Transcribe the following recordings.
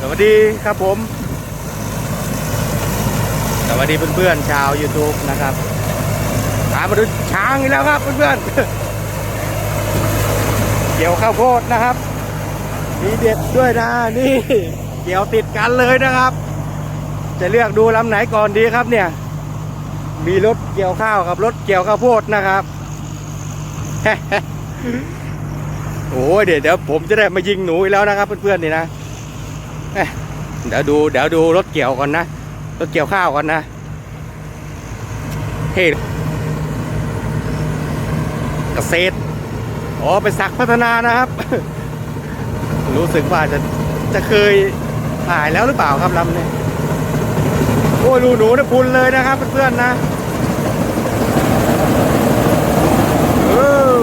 สวัสดีครับผม สวัสดีเพื่อนๆชาว YouTube นะครับตามาดูช้างอีกแล้วครับเพื่อนๆเกี่ยวข้าวโพดนะครับมีเด็ดด้วยนะนี่ เกี่ยวติดกันเลยนะครับ จะเลือกดูลำไหนก่อนดีครับเนี่ย มีรถเกี่ยวข้าวกับรถเกี่ยวข้าวโพดนะครับโอ้ยเดี๋ยวเดี๋ยวผมจะได้มายิงหนูอีกแล้วนะครับเพื่อนๆนี่นะ เดี๋ยวดูเดี๋ยวดูรถเกี่ยวก่อนนะ รถเกี่ยวข้าวก่อนนะเฮ้เกษตรอ๋อเป็นสักพัฒนานะครับ รู้สึกว่าจะจะเคยถ่ายแล้วหรือเปล่าครับลำนี้โอ้ยรูหนูนะพุนเลยนะครับเพื่อนๆนะเออ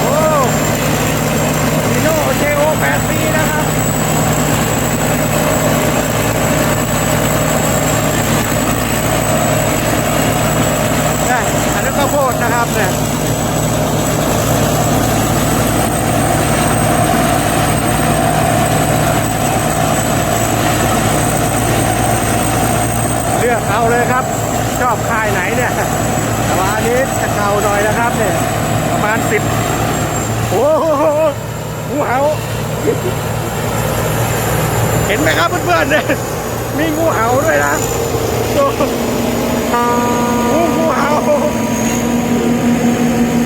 โอ้ฮีโน่เจโอแปดปีนะครับ ได้อั นะครับเนี่ยเลือกเอาเลยครับ ชอบค่ายไหนเนี่ยแต่ว่าอันนี้จะเก่าหน่อยนะครับเนี่ยประมาณสิบโอ้โหงูเห่าเห็นไหมครับเพื่อนๆเนี่ยมีงูเห่าด้วยนะโอ้งูงูเห่า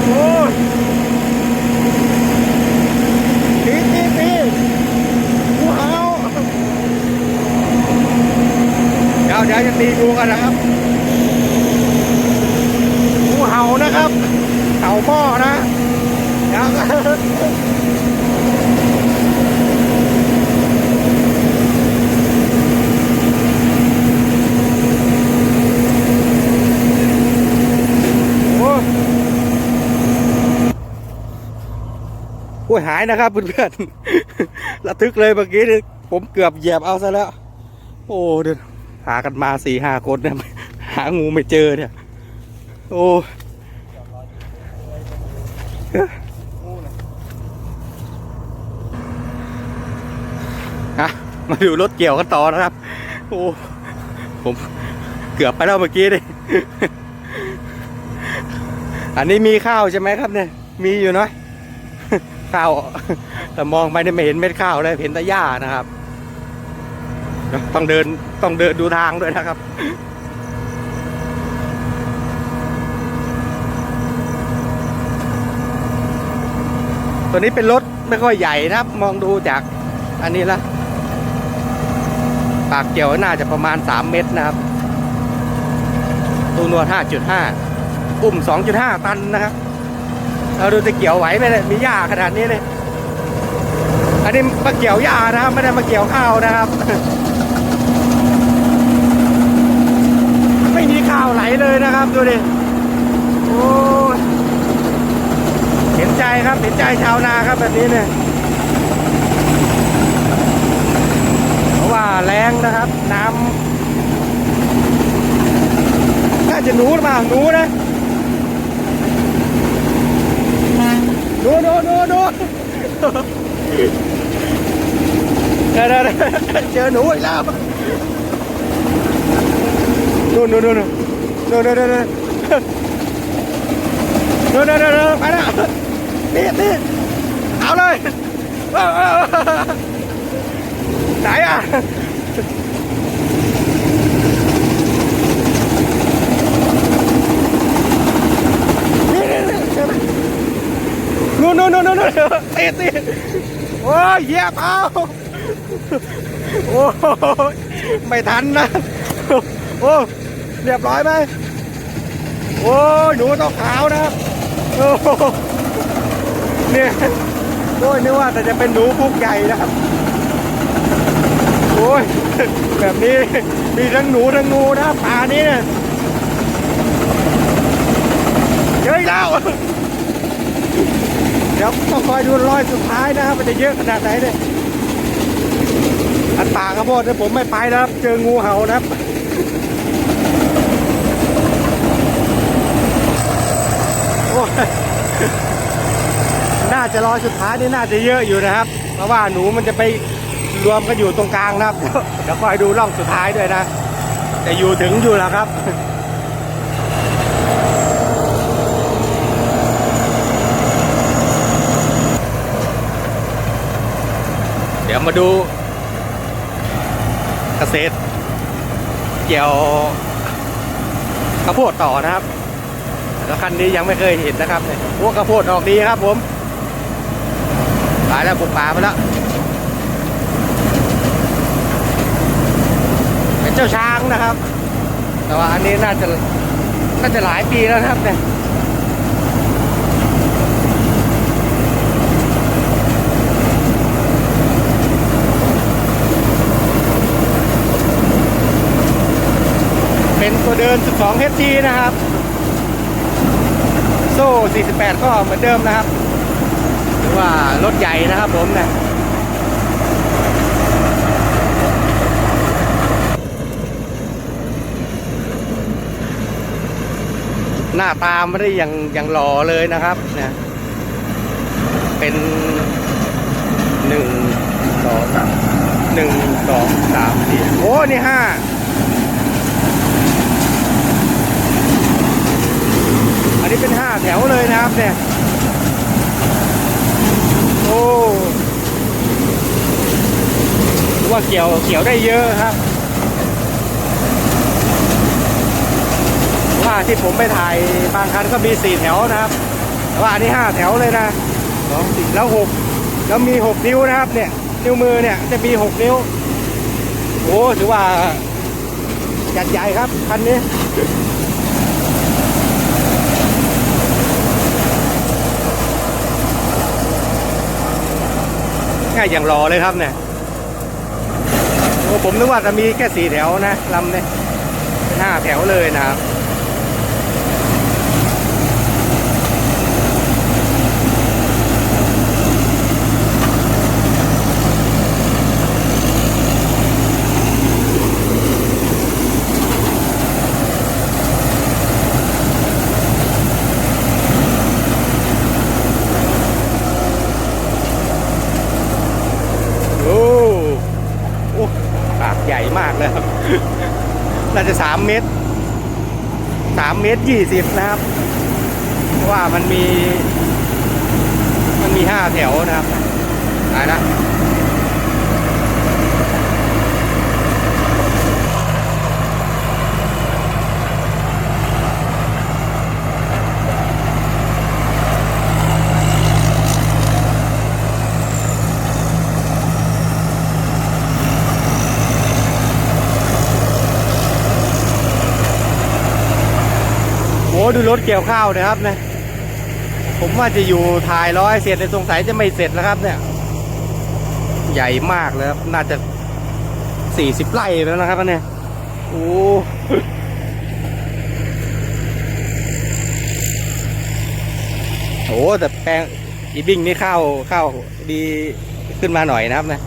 โอ้ยตีตีตีงูเห่าเดี๋ยวเดี๋ยวจะตีงูกันนะครับงูเห่านะครับเห่าหม้อนะเดี๋ยวโอ้ยโอ้ยหายนะครับเพื่อนๆระทึกเลยเมื่อกี้ผมเกือบเหยียบเอาซะแล้ว โอ้เดี๋ยวหากันมาสี่ห้าคนเนี่ยหางูไม่เจอเนี่ย โอ้อะมาดูรถเกี่ยวกันต่อนะครับ โอ้ผมเกือบไปแล้วเมื่อกี้เลยอันนี้มีข้าวใช่ไหมครับเนี่ย มีอยู่เนาะ ข้าวแต่มองไปเนี่ยไม่เห็นเม็ดข้าวเลยเห็นแต่หญ้านะครับ ต้องเดินต้องเดินดูทางด้วยนะครับตัวนี้เป็นรถไม่ค่อยใหญ่นะครับ มองดูจากอันนี้ละปากเกี่ยวน่าจะประมาณ 3 เมตรนะครับตัวนวด5.5 อุ้ม 2.5 ตันนะครับ เราดูจะเกี่ยวไหวไหมเนี่ยมีหญ้าขนาดนี้เลยอันนี้มาเกี่ยวหญ้านะครับ ไม่ได้มาเกี่ยวข้าวนะครับ ไม่มีข้าวไหลเลยนะครับดูดิโอ้เห็นใจครับเห็นใจชาวนาครับแบบนี้เนี่ยเพราะว่าแรงนะครับ น้ำน่าจะหนูหรือเปล่าหนูนะ หนูหนูหนูหนูเดี๋ยวเดี๋ยวเดี๋ยวเจอหนูอีกแล้ว นู่นนู่นนู่นนู่นตีตีโอ้ยเหยียบเอาโอ้ยไม่ทันนะโอ้เรียบร้อยไหมโอ้ยหนูต้องขาวนะครับโอ้เนี่ยโอ้ยนึกว่าแต่จะเป็นหนูพุกใหญ่นะครับโอ้ยแบบนี้มีทั้งหนูทั้งงูนะป่านี้เนี่ยเจออีกแล้ว เดี๋ยวต้องคอยดูรอยสุดท้ายนะครับมันจะเยอะขนาดไหนเนี่ยอันป่าข้าวโพดเนี่ยผมไม่ไปนะครับ เจองูเห่านะครับโอ้ยาจะรอยสุดท้ายนี่น่าจะเยอะอยู่นะครับ เพราะว่าหนูมันจะไปรวมกันอยู่ตรงกลางนะครับเดี๋ยวคอยดูร่องสุดท้ายด้วยนะ แต่อยู่ถึงอยู่แล้วครับ เดี๋ยวมาดูเกษตร เกี่ยวข้าวโพดต่อนะครับ แล้วคันนี้ยังไม่เคยเห็นนะครับเนี่ยพวกข้าวโพดออกดีครับผมตายแล้วปลูกป่าไปแล้วเป็นเจ้าช้างนะครับ แต่ว่าอันนี้น่าจะน่าจะหลายปีแล้วนะครับเนี่ย ตัวเดิน12 HG นะครับ โซ่ 48 ก็เหมือนเดิมนะครับหรือว่ารถใหญ่นะครับผมเนะหน้าตาไม่ได้ยังยังหล่อเลยนะครับเนี่ยเป็นหนึ่งสองสามหนึ่งสองสามสี่โอ้นี่ห้า อันนี้เป็นห้าแถวเลยนะครับเนี่ย โอ้ว่าเกี่ยวเกี่ยวได้เยอะครับ ว่าที่ผมไปถ่ายบางคันก็มีสี่แถวนะครับ แต่ว่าอันนี้ห้าแถวเลยนะสองสี่แล้วหกแล้วมีหกนิ้วนะครับ เนี่ย นิ้วมือเนี่ยจะมีหกนิ้ว โอ้ถือว่าจัดใหญ่ครับคันนี้ ง่ายอย่างรอเลยครับเนี่ยโอ้ผมนึกว่าจะมีแค่สี่แถวนะลำเนี่ยเป็นห้าแถวเลยนะครับ โอ้โอ้ปากใหญ่ มากเลยครับ น่าจะสามเมตรสามเมตรยี่สิบนะครับ เพราะว่ามันมี มันมีห้าแถวนะครับตายละ ดูรถเกี่ยวข้าวนะครับเนี่ยผมว่าจะอยู่ถ่ายร้อยเสร็จแต่สงสัยจะไม่เสร็จแล้วครับ เนี่ย ใหญ่มากเลยครับน่าจะสี่สิบไร่แล้วนะครับเนี่ยโอ้โหแต่แปลงอีบิ้งนี่เข้าเข้าดีขึ้นมาหน่อยนะครับนะ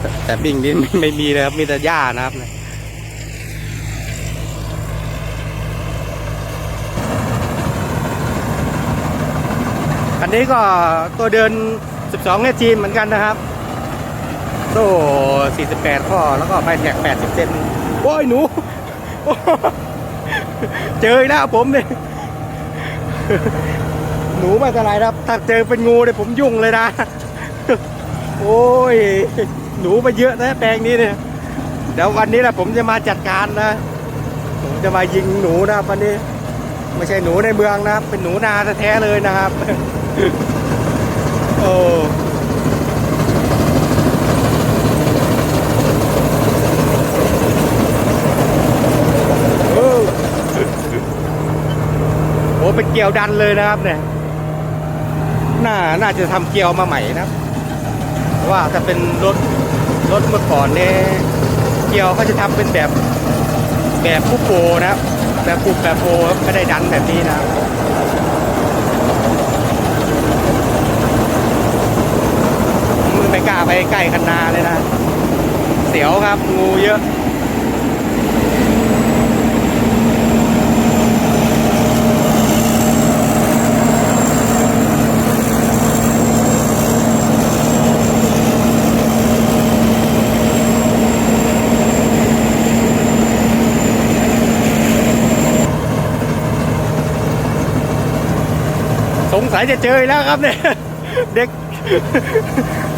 แต่แต่บิ้งนี่ไม่ไม่มีเลยครับมีแต่หญ้านะครับนะ นนี้ก็ตัวเดิน 12เนจีเหมือนกันนะครับ โซ่ 48 ข้อ แล้วก็ไฟแท็ก 80 เซนโอ้ยหนู เจออีกแล้วผมเนี่ยหนูไม่เป็นไรครับ ถ้าเจอเป็นงูเนี่ยผมยุ่งเลยนะ โอ้ย หนูมาเยอะนะแปลงนี้เนี่ย เดี๋ยววันนี้แหละผมจะมาจัดการนะ ผมจะมายิงหนูนะวันนี้ ไม่ใช่หนูในเมืองนะครับเป็นหนูนาแท้เลยนะครับ โอ้โอ้โหเป็นเกลียวดันเลยนะครับเนี่ย น่า น่าจะทำเกลียวมาใหม่นะ ว่าถ้าเป็นรถ รถเมื่อก่อนเนี่ย เกลียวเขาจะทำเป็นแบบ แบบผู้โปนะครับแบบปุกแบบโปรครับไม่ได้ดันแบบนี้นะ ไม่กล้าไปใกล้คันนาเลยนะ เสียวครับงูเยอะสงสัยจะเจอแล้วครับเนี่ย เด็ก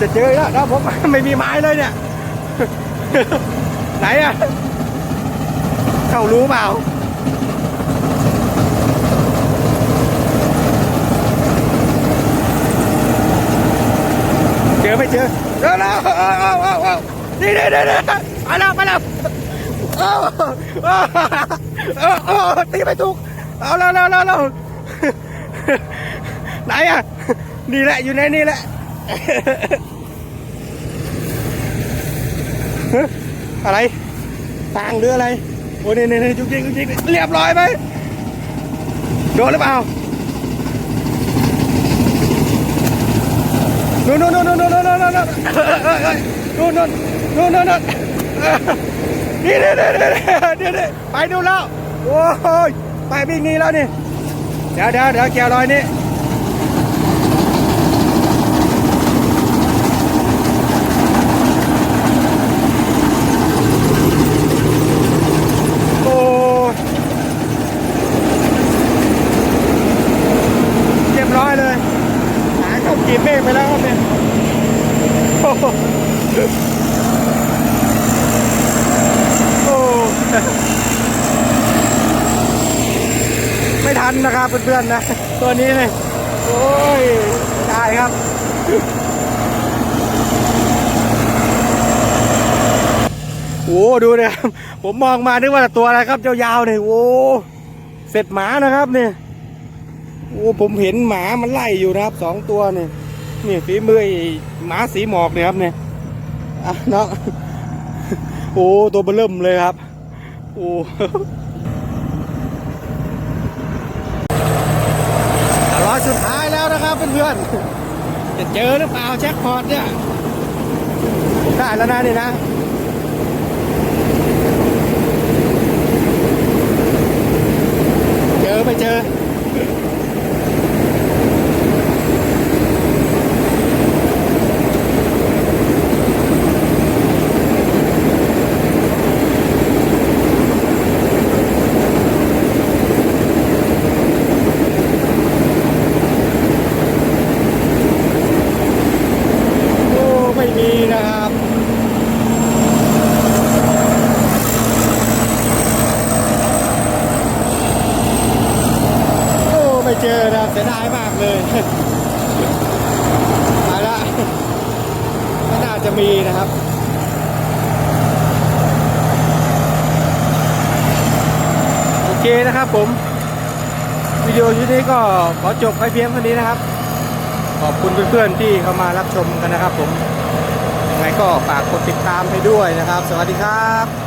จะเจออีกแล้วนะผมไม่มีไม้เลยเนี่ย ไหนอะเขารู้เปล่าเจอไม่เจอเจอแล้วเอเออาเอานี่นี่นี่นี่ไปแล้วไปแล้วเอาเอาเอาเอาตีไม่ถูกเอาแล้วแล้วแล้วไหนอะนี่แหละอยู่ในนี่แหละ อะไรต่างหรืออะไรโอ้นี่นี่นี่จุกจิกจุกจิกเรียบร้อยไหมโดนหรือเปล่านู่นนู่นนู่นนู่นนู่นนู่นนู่นนู่นนู่นโน่นโน่นนี่นี่นี่นี่นี่นี่ไปดูแล้วโอ้ยไปวิ่งนี้แล้วนี่เดี๋ยวเดี๋ยวเดี๋ยวแกวลอยนี่โอ้ยเรียบร้อยเลย หาเข้ากีบเมฆไปแล้วครับเนี่ยโอ้โหโอ้ไม่ทั นนะครับเพื่อนๆนะ ตัวนี้เลยโอ้ยได้ครับ โอ้ดูเนี่ยครับผมมองมานึกว่าตัวอะไรครับยาวๆเนี่ยโอ้เสร็จหมานะครับเนี่ยโอ้ผมเห็นหมามันไล่อยู่นะครับสองตัวเนี่ยนี่ฝีมือไอ้หมาสีหมอกเนี่ยครับเนี่ยอะเนาะโอ้ตัวเบอเริ่มเลยครับ โอ้ร้อยสุดท้ายแล้วนะครับเพื่อน จะเจอหรือเปล่าแจ็คพอตเนี่ย ได้แล้วนะนี่นะเจอไม่เจอ โอ้ไม่มีนะครับ โอ้ไม่เจอนะครับเสียดายมากเลยไปละไม่น่า จะมีนะครับโอเคนะครับผมวิดีโอชุดนี้ก็ขอจบไปเพียงเท่านี้นะครับ ขอบคุณเพื่อนๆที่เข้ามารับชมกันนะครับผมยังไงก็ฝากกดติดตามให้ด้วยนะครับ สวัสดีครับ